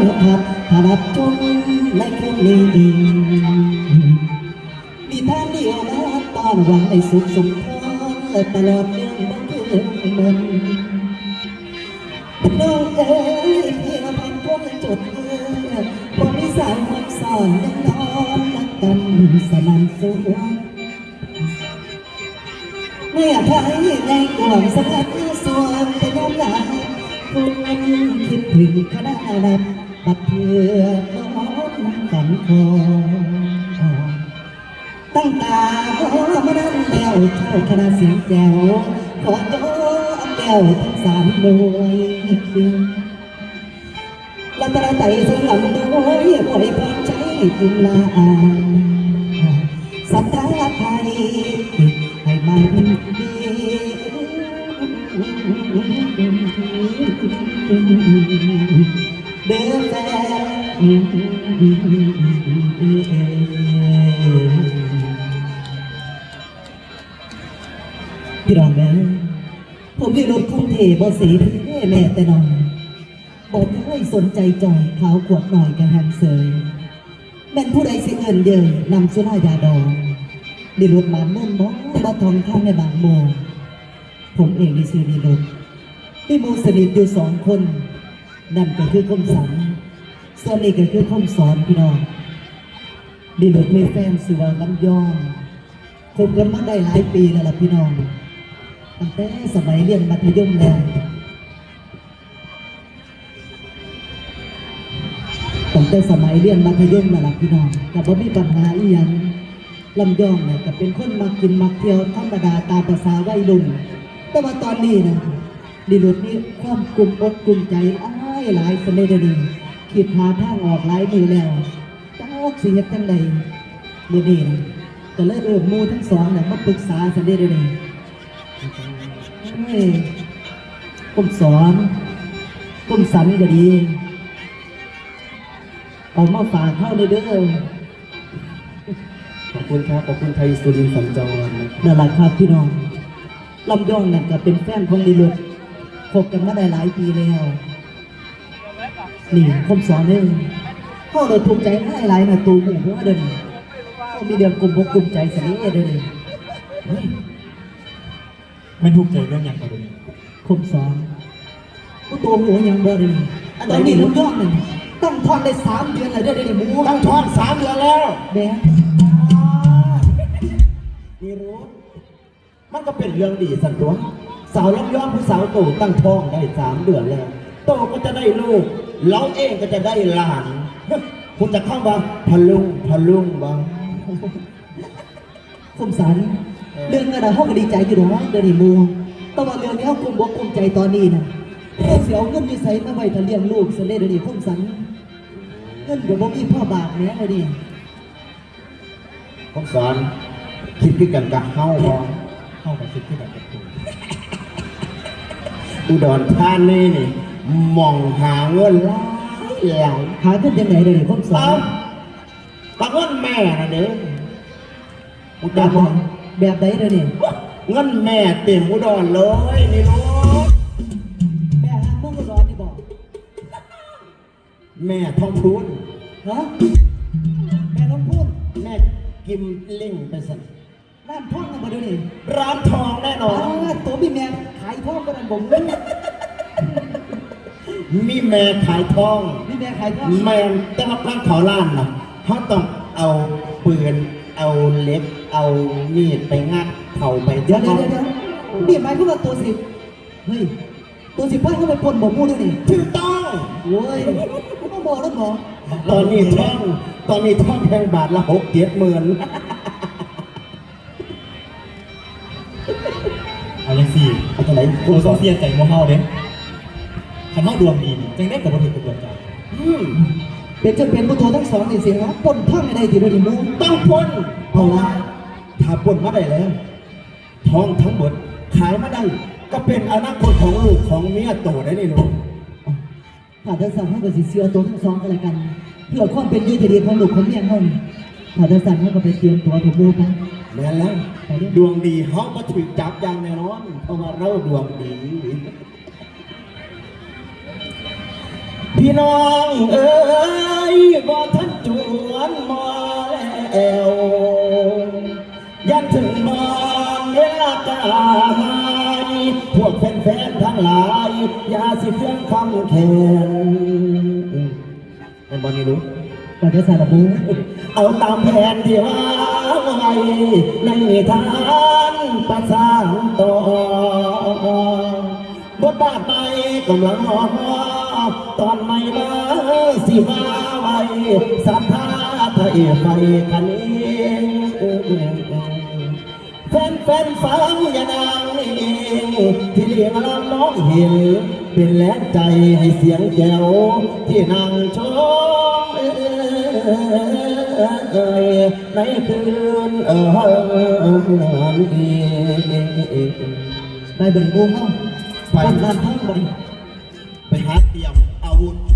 ครับถนัดจงในคืนนี้เองมีทางเดียวนะตอนหวันสุขสมพรและตลอดเรื่องบังเอิญมันน้องเอ๋ยเพียงพันพวงจดเมื่อมีสายมักสอนยังนอนนักกันสนั่นสวงเมื่อใครในกวงสักส่วนแต่ยอมลาคุณคิดถึงคณะนับ บัดเพื่อน้องกันคอตั้งตาโอ้มานั่นแล้วเจ้าคณะเสียงแจ๋วขอโตแก้วทั้งสามหน่วยลัตระไตสลับด้วยปล่อยพรใจกุลาอา เดินแฟพี่รองนะผมไมีรถคุ้มเทบอสีที่แม่แต่นอนบอกให้สนใจจอยขาวขวดหน่อยกันหันเสยแม่นผู้ใดสิเอินเยยนำสุรายาดองดีรถมาเมื่อนบ่บ่ทองข้างในบางโมงผมเองได้ซื้อดีรถมีหมูสนิทอยู่สองคน นั่นก็คือคมสันส่วนนี้ก็คือคมสอนพี่น้องดีรถมีแฟนสิว่าลำยองคบกันมาได้หลายปีแล้วล่ะพี่น้องตั้งแต่สมัยเรียนมัธยมแล้วตั้งแต่สมัยเรียนมัธยมนั่นแหละพี่น้องแต่ว่ามีปัญหาอีหยังลำยองเนี่ยก็เป็นคนมักกินมักเที่ยวธรรมดาตามภาษาวัยรุ่นแต่ว่าตอนนี้นะดีรถนี่ความกลุ่มอกกลุ่มใจอ้า หลายสนเดนีคิดหาทางออกหลายมือแล้วจ้าสิเฮ็ดจังใดมือนี้นะก็เลยเริ่มหมูทั้งสองเนี่ยมาปรึกษาสนเดนีเฮ้ยผมสอนผมสันก็ดีเอามาฝากเข้าเลยเด้อขอบคุณครับ ขอบคุณไทยสุรินทร์สัญจรนะครับนั่นแหละครับพี่น้องลำยองนั่นก็เป็นแฟนของดีลุดคบกันมาได้หลายปีแล้ว นี่ผมสอนเองพ่อเราภูมิใจให้หลายนะตูหมู่หัวเดินพ่อมีเดือนกลุ่มบกกลุ่มใจสนิทเดินเฮ้ยไม่ทุกข์ใจเรื่องอย่างไรเลยผมสอนผู้ตัวหัวยังบ่เดินตอนนี้ลำยองหนึ่งต้องทอนได้สามเดือนเลยเด้อเด้อหมูตั้งท้องสามเดือนแล้วแดงนี่รู้ มันก็เป็นเรื่องดีสันตัวสาวลำยองผู้สาวโตตั้งท้องได้สามเดือนแล้ว โตก็จะได้ลูก เราเองก็จะได้หลานคุณจะเข้าบ้างพะลุงพะลุงบ้างผมสันเรื่องเงินอะเขาก็ดีใจอยู่หรอกเดี๋ยวนี้หมูแต่ว่าเรื่องนี้เขากลุ่มบกกลุ่มใจตอนนี้นะเขาเสียเอาเงินที่ใส่มาไว้ถ้าเลี้ยงลูกเสร็จเลยเดี๋ยวนี้ผมสันเงินกับบ่มีพ่อบาทแหน่เลยดิผมสอนคิดคือกันกับเฮาบ้างเฮากับคิดคือกันกับคุณอุดรธานีนี่ มองหาเงินหลายหลายหาเงินยังไงเลยดิผมสอเอานตะเงินแม่นะเด้ออุดแบบรแบบไหนเลยนี่เงินแม่เต็มอุดรเลยนี่ลูกแม่หาเมื่อร้อนนี่บอกแม่ทองพูนฮะแม่ต้องพูดแม่กิมเล่งไปสั่นร้านท่องกันมาดูนี่ร้านทองแน่นออ๋อนตัวพี่แม่ขายท่องกันผมนี่ มีแม่ขายทองพี่แม่ขายท่องแม่แต่ว่าพันเขาล้านนะเขาต้องเอาปืน เอาเหล็กเอามีดไปงัดเข่าไปเดี๋ยวเดี๋ยวเดี๋ยวเดี๋ยวนี่หมายความว่าตัวสิบเฮ้ยตัวสิบป้าเข้าไปปนบ่มูด้วยนี่ถูกต้องโอ้ยต้องบอกแล้วบอกตอนนี้ท่องตอนนี้ท่องแพงบาทละหกเจ็ดหมื่นเอาอย่างสี่เอาตัวไหนกูคุณสต้ออนงเสียใจโมเฮาเด้ ขันเฮาดวงดีนี่จังได้กับวัตถุกระบวนการอืมเป็นจนเป็นผู้ตัวทั้งสองนี่เสียนะปนท่องไม่ได้ทีเดียวดิมูต้องพ้นเพราะว่าถ้าพ้นมาได้แล้วทองทั้งหมดขายมาได้ก็เป็นอนาคตของลูกของเมียโตได้นี่ลูกถ้าจะสั่งให้กับสิเสือตัวทั้งสองกันละกันเพื่อความเป็นอยืดดีของลูกของเมียเขานี่ถ้าจะสั่งให้กับไปเตรียมตัวถูกมูกันแม่นแล้วดวงดีเฮาก็ถือจับอย่างแน่นอนเพราะว่าเราดวงดี พี่น้องเอ๋ยบ่ทันจวนมาแล้วยันถึงบานเวลากายพวกแฟนๆทั้งหลายอย่าสิเฟื่องคำแขนเป็นบอลนี่รู้ปฏิสารบูเอาตามแผนที่วางไว้ในทานประสานต่อบทบาทใหม่กำลังรอ ตอนใหม่มาสิมาไว้ศรัทธาไทยไฟกันนี้แฟนแฟนฟังอย่านางนี่ที่เลี้ยงลำน้องเห็น เป็นแรงใจให้เสียงแก้วที่นางชมในคืนเอออีได้เบิ่งบูมเนาะไปทำงานทั้งวันไปหาเตรี الطاغوت